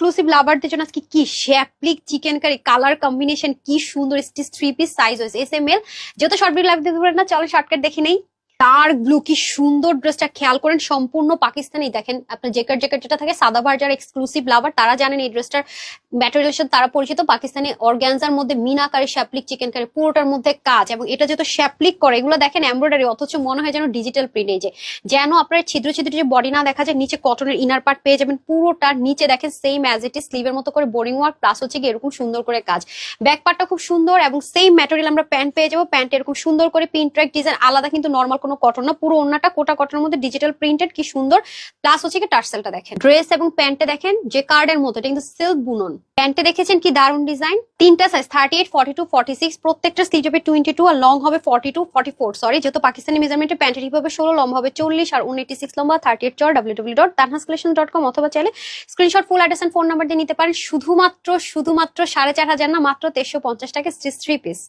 Exclusive লাভারদের জন্য আজকে কি শ্যাপলিক চিকেন কারি কালার কম্বিনেশন কি সুন্দর থ্রি পিস সাইজ হয়েছে। এস এম এল যেহেতু শর্ট ভিডিও লাইভ দেখতে পারেন না, চলো শর্টকাট দেখে নেই। ডার্ক ব্লু কি সুন্দর ড্রেসটা খেয়াল করেন, সম্পূর্ণ পাকিস্তানি। দেখেন, আপনার জেকেট জেকেট যেটা থাকে সাদাভার যারা এক্সক্লুসিভ লাভার তারা জানেন এই ড্রেসটার ম্যাটেরিয়াল সাথে তারা পরিচিত। পাকিস্তানি অর্গ্যানজার মধ্যে মিনাকারি শ্যাপলিক চিকেন কারি পুরোটার মধ্যে কাজ। এবং এটা যেহেতু শ্যাপলিক করে, এগুলো দেখেন এমব্রয়ডারি অথচ মনে হয় যেন ডিজিটাল প্রিন্ট এই যেন আপনার ছিদ্র ছিদ্র যে বডি না দেখা যায়, নিচে কটনের ইনার পার্ট পেয়ে যাবেন, পুরোটার নিচে দেখেন সেম অ্যাজ ইট ইজ স্লিভের মতো করে বোরিং ওয়ার্ক প্লাস হচ্ছে গিয়ে এরকম সুন্দর করে কাজ। ব্যাক পার্টটা খুব সুন্দর, এবং সেম ম্যাটেরিয়াল আমরা প্যান্ট পেয়ে যাব। প্যান্ট এরকম সুন্দর করে প্রিন্ট ট্র্যাক ডিজাইন আলাদা কিন্তু নর্মাল কোনো কটন না, পুরো ওন্নাটা কোটা কটনের মধ্যে ডিজিটাল প্রিন্টেড কি সুন্দর। প্লাস হচ্ছে কি টার্সেলটা দেখেন। ড্রেস এবং প্যান্টে দেখেন, যে কার্ডের মতো এটা কিন্তু সিল্ক বুনন। প্যান্টে দেখেছেন কি দারুণ ডিজাইন তিনটা size thirty eight forty two forty six প্রত্যেকটা স্লিভ হবে টোয়েন্টি টু আর লং হবে forty two forty four sorry যেহেতু পাকিস্তানি মেজারমেন্টে প্যান্টের হিপ হবে ষোলো লম্বা হবে চল্লিশ আর উন এইটি সিক্স লম্বা থার্টি এইট চর W W dot Tanhas collection dot com অথবা চাইলে screenshot full address phone number দিয়ে নিতে পারেন। শুধুমাত্র শুধুমাত্র সাড়ে চার হাজার না, মাত্র তেরোশো পঞ্চাশ টাকা থ্রি পিস